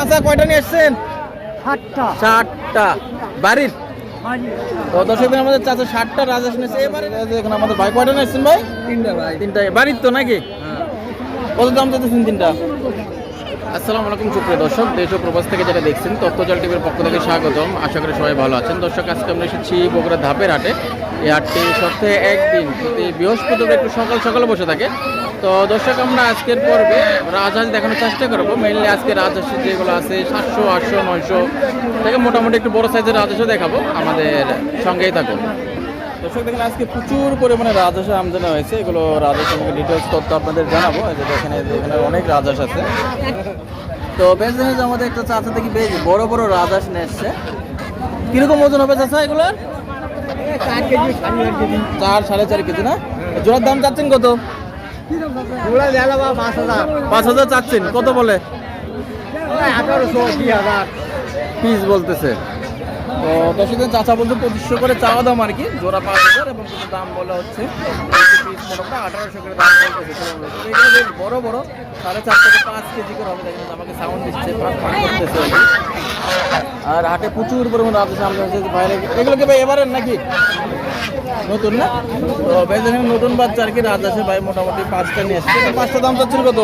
আচ্ছা কয়টা নিয়ে এসছেন ষাটটা বাড়ির? তো দর্শক দিন আমাদের চাচা ষাটটা রাজা শুনেছে। এবারে এখানে আমাদের ভাই কয়টা ভাই? তিনটা ভাই। তিনটা। বাড়ির তো নাকি? কত দাম চাইতেছেন তিনটা? আসসালামু আলাইকুম সুপ্রিয় দর্শক। দেশ ও প্রবাস থেকে যারা দেখছেন টিভির পক্ষ থেকে স্বাগতম। আশা করি সবাই ভালো আছেন। দর্শক আজকে আমরা এসেছি বগুড়া ধাপের হাটে। এই হাটটি সপ্তাহে একদিন প্রতি বৃহস্পতিবার একটু সকাল সকালে বসে থাকে। তো দর্শক আমরা আজকের পর্বে রাজহাঁস দেখানোর চেষ্টা করব। মেইনলি আজকে রাজহাঁস যেগুলো আছে সাতশো আটশো নয়শো থেকে মোটামুটি একটু বড় সাইজের রাজহাঁসও দেখাবো আমাদের সঙ্গেই থাকুন। দর্শক দেখেন আজকে প্রচুর পরিমাণে রাজহাঁস আমদানি হয়েছে। এগুলো রাজহাঁস আমাকে ডিটেলস তথ্য আপনাদের জানাব। যে দেখেন এখানে অনেক রাজহাঁস আছে। তো বেশ দেখা আমাদের একটা চাচা থেকে বেশ বড় বড় রাজহাঁস নিয়ে এসছে। কীরকম ওজন হবে চাচা এগুলোর? চার সাড়ে চার কেজি না? জোড়ার দাম চাচ্ছেন কত? পাঁচ হাজার। পাঁচ হাজার চাচ্ছেন কত বলে? আঠারোশো দুই হাজার। পিস বলতেছে। তো দশ দিন চাচা বলতে পঁচিশশো করে চাওয়া দাম আর কি জোড়া পাঁচ হাজার এবং দাম বলা হচ্ছে। বড় সাড়ে আর হাটে প্রচুর পরিমাণ রাতে সামনে হচ্ছে বাইরে। এগুলো কি ভাই এবারের নাকি? নতুন না? তো দেখেন নতুন বাচ্চা আর কি রাত আছে ভাই, মোটামুটি পাঁচটা নিয়ে আসছে। পাঁচটা দাম চাচ্ছিল কত?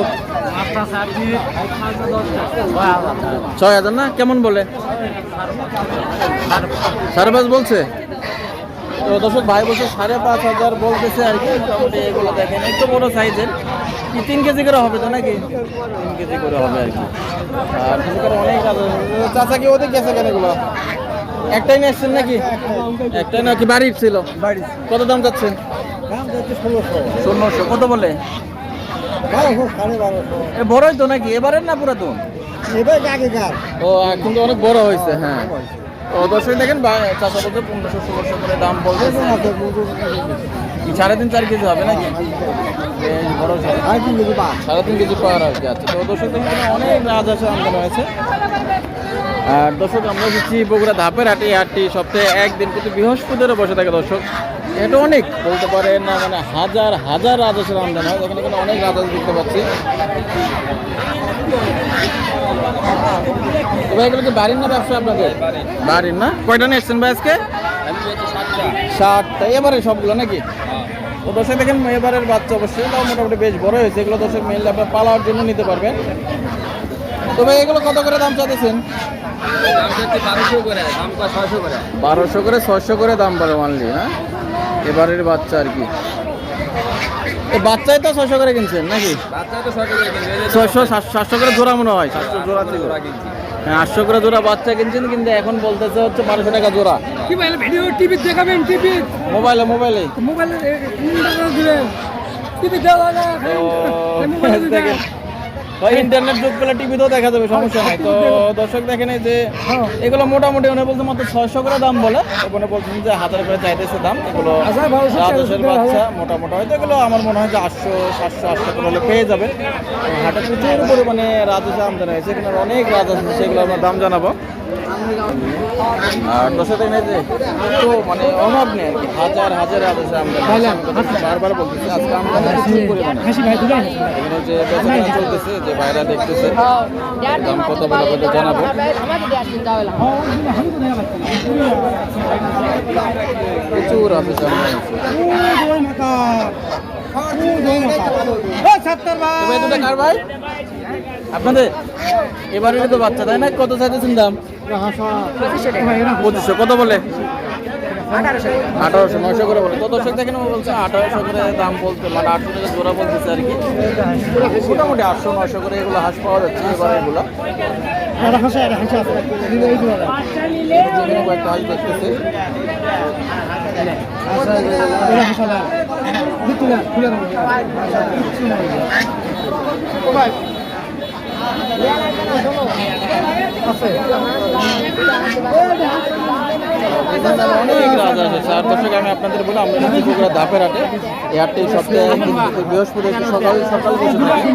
ছয় হাজার না? কেমন বলে? পাঁচ বলছে? তো দর্শক ভাই বলছে সাড়ে পাঁচ হাজার বলতেছে আর কি। মোটামুটি এগুলো দেখেন একটু বড় সাইজের। কি তিন কেজি করে হবে তো নাকি? তিন কেজি করে হবে আর কি। আর কিছু করে অনেক চাচা কি ওদের গেছে কেন এগুলো? একটাই নিয়ে এসছেন নাকি? একটাই নাকি বাড়ির ছিল? বাড়ি কত দাম যাচ্ছেন দাম যাচ্ছে ষোলোশো। কত বলে? বড়ই তো নাকি? এবারের না পুরাতন? এবার ও এখন তো অনেক বড় হয়েছে হ্যাঁ। তো দর্শক দেখেন চাচা বলতে পনেরোশো ষোলোশো করে দাম পড়বে। কি সাড়ে তিন চার কেজি হবে নাকি? সাড়ে তিন। কেজি পাওয়ার আর কি আছে। তো দর্শক দেখেন অনেক রাজহাঁসের আমদানি হয়েছে আর দর্শক আমরা দিচ্ছি বগুড়া ধাপের হাটে। হাটটি সপ্তাহে একদিন কিন্তু বৃহস্পতিও বসে থাকে দর্শক। এটা অনেক। বলতে পারেন না মানে হাজার হাজার রাজহাঁসের আমদানি হয়। এখানে এখানে অনেক রাজহাঁস দেখতে পাচ্ছি। ভাই এগুলো কি বাড়ির না ব্যবসা আপনাদের? বাড়ির না। কয়টা নিয়ে এসছেন ভাই আজকে? ষাটটা এবারে সবগুলো নাকি? তো দর্শক দেখেন এবারের বাচ্চা অবশ্যই তাও মোটামুটি বেশ বড় হয়েছে। এগুলো দর্শক মেনলি আপনার পালার জন্য নিতে পারবেন। তো ভাই এগুলো কত করে দাম চাইতেছেন? বারোশো করে ছয়শো করে। দাম পারে মানলি হ্যাঁ? এবারের বাচ্চা আর কি। বাচ্চাই তো ছয়শো করে কিনছেন নাকি? ছয়শো সাতশো করে জোড়া মনে হয়। সাতশো জোড়া হ্যাঁ আটশো করে জোড়া বাচ্চা কিনছেন কিন্তু এখন বলতেছে হচ্ছে বারোশো টাকা জোড়া। কি বলে ভিডিও টিভি দেখাবেন টিভি মোবাইলে মোবাইলে। মোবাইলে টিভি দেওয়া ইন্টারনেট যুগ পেলে টিভিতেও দেখা যাবে সমস্যা নাই। তো দর্শক দেখেন যে এগুলো মোটামুটি ওনে বলতে মাত্র ছয়শো করে দাম বলে। ওখানে বলছেন যে হাজার করে চাইতেছে দাম। এগুলো তেরোশো, বাচ্চা মোটামুটি। হয়তো এগুলো আমার মনে হয় যে আটশো সাতশো আটশো করে হলে পেয়ে যাবেন হাটে প্রচুর পরিমাণে রাজস্ব আমদানি হয়েছে এখানে অনেক রাজস্ব সেগুলো আমরা দাম জানাব। তো মানে অভাব নেই আর কি হাজার হাজার রাজস্ব আমদানি হয়েছে। আমি বারবার বলতেছি আজকে দুলাই এখানে যে বেচাকেনা চলতেছে যে ভাইরা দেখতেছে দাম কত বলে আপনাদের জানাব প্রচুর আছে দুটো কার ভাই আপনাদের? এবারে তো বাচ্চা, তাই না? কত চাইতেছেন দাম? পঁচিশশো, কত বলে? আঠারোশো, নয়শো করে বলে। তো দর্শক দেখেন, বলছে আঠারোশো করে দাম বলতে মানে আটশো টাকা জোড়া বলতেছে আর কি। মোটামুটি আটশো, নয়শো করে এগুলো হাঁস পাওয়া যাচ্ছে এবার এগুলো। দেখতেছে চার দশক আমি আপনাদের বলে আমরা যদি বগুড়া ধাপের হাটে এই সপ্তাহে বৃহস্পতি সকাল সকাল বসে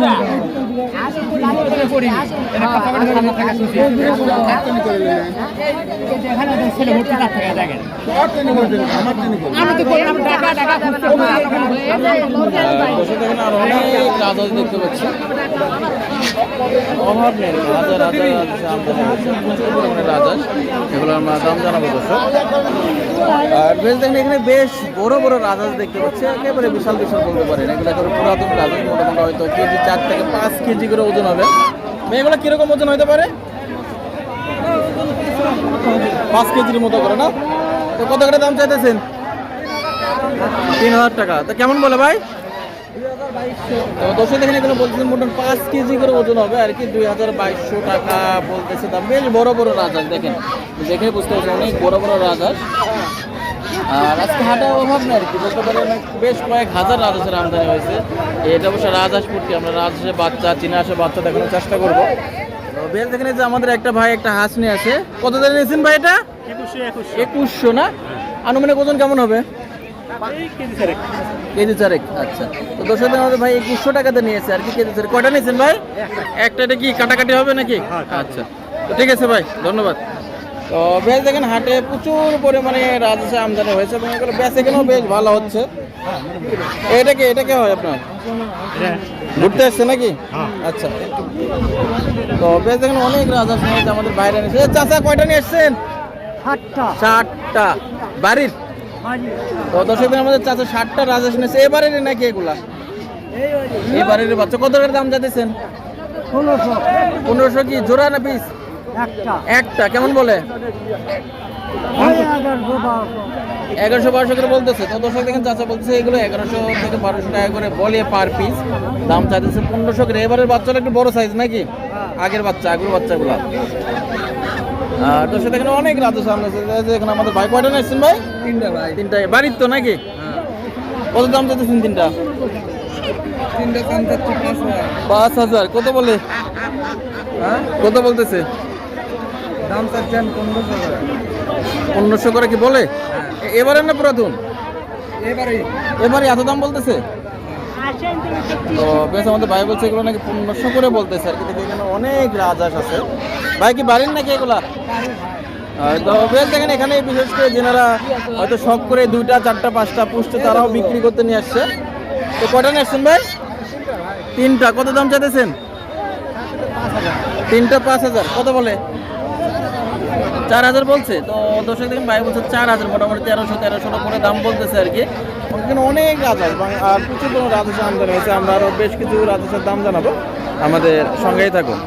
আর অনেক দেখতে পাচ্ছি। এখানে বেশ বড় বড় রাজহাঁস দেখতে পাচ্ছি একেবারে বিশাল বিশাল বলতে পারেন এগুলো একেবারে পুরাতন রাজহাঁস মোটামুটি হয়তো কেজি চার থেকে পাঁচ কেজি করে ওজন হবে এগুলো কীরকম ওজন হতে পারে পাঁচ কেজির মতো করে, না? তো কত করে দাম চাইতেছেন? তিন হাজার টাকা। তো কেমন বলে ভাই? দর্শক এখানে পাঁচ কেজি করে ওজন হবে, আর কি দুই হাজার বাইশশো টাকা বলতেছে বেশ বড় বড় দেখে বুঝতে পারছেন অনেক বড় বড় রাজহাঁস। আর আজকে অভাব আর কি বেশ কয়েক হাজার আমদানি হয়েছে। এটা অবশ্য রাজহাঁস ফুটকি আমরা রাজহাঁসের বাচ্চা, চীনা হাঁসের বাচ্চা দেখানোর চেষ্টা করব। বেশ দেখেন যে আমাদের একটা ভাই একটা হাঁস নিয়ে আছে কত দিয়ে নিয়েছেন ভাই এটা? একুশশো না? আনুমানিক ওজন কেমন হবে? কেজি চারেক। আচ্ছা। তো দশ হাজার আমাদের ভাই একুশশো টাকাতে নিয়েছে। আর কি কেজি চারেক? কয়টা নিয়েছেন ভাই? একটা এটা কি কাটাকাটি হবে নাকি? আচ্ছা। তো ঠিক আছে ভাই ধন্যবাদ। তো বেশ দেখেন হাটে প্রচুর পরিমাণে রাজস্ব আমদানি হয়েছে। এবং এগুলো বেচে কেন বেশ ভালো হচ্ছে। এটা কি এটা কি হয় আপনার? ঘুরতে আসছে নাকি? আচ্ছা। তো বেশ দেখেন অনেক রাজা সমাজ আমাদের বাইরে নিয়েছে চাচা কয়টা নিয়ে এসছেন? ষাটটা বাড়ির? তো দর্শক আমাদের চাচা ষাটটা রাজা শুনেছে এবারের নাকি এগুলা? এবারের বাচ্চা কত টাকার দাম যাতেছেন পনেরোশো পনেরোশো কি? জোড়া না পিস? একটা। একটা কেমন বলে? এগারোশো বারোশো করে বলতেছে। তো দর্শক দেখেন চাচা বলতেছে এগুলো এগারোশো থেকে বারোশো টাকা করে বলে পার পিস দাম চাইতেছে পনেরোশো করে। এবারের বাচ্চাটা একটু বড় সাইজ নাকি? আগের বাচ্চা আগের বাচ্চাগুলো। আর দর্শক দেখেন অনেক রাজস্ব সামনে এখানে আমাদের ভাই কয়টা নিয়েছেন ভাই? তিনটা ভাই। তিনটা। বাড়ির তো নাকি? কত দাম চাইতেছেন তিনটা? তিনটা হাজার। পাঁচ হাজার। কত বলে? হ্যাঁ? কত বলতেছে? দাম চাচ্ছেন পনেরোশো টাকা পনেরোশো করে কি বলে? এবারে না পুরাতন? এবারে। এবারে এত দাম বলতেছে? তো বেশ আমাদের ভাই বলছে এগুলো নাকি পনেরোশো করে বলতেছে আর কি। দেখে এখানে অনেক রাজহাঁস আছে। ভাই কি বাড়ির নাকি এগুলা? তো বেশ দেখেন এখানে বিশেষ করে যেনারা হয়তো শখ করে দুইটা চারটা পাঁচটা পুষছে তারাও বিক্রি করতে নিয়ে আসছে। তো কটা নিয়ে আসছেন ভাই? তিনটা। কত দাম চাইতেছেন? তিনটা পাঁচ হাজার। কত বলে? চার হাজার বলছে। তো দর্শক দেখেন ভাই বলছে চার হাজার, মোটামুটি তেরোশো তেরোশো করে দাম বলতেছে আর কি। এখানে অনেক রাজহাঁস আর প্রচুর কোনো আমদানি হয়েছে। আমরা আরও বেশ কিছু রাজস্বের দাম জানাব। আমাদের সঙ্গেই থাকুন।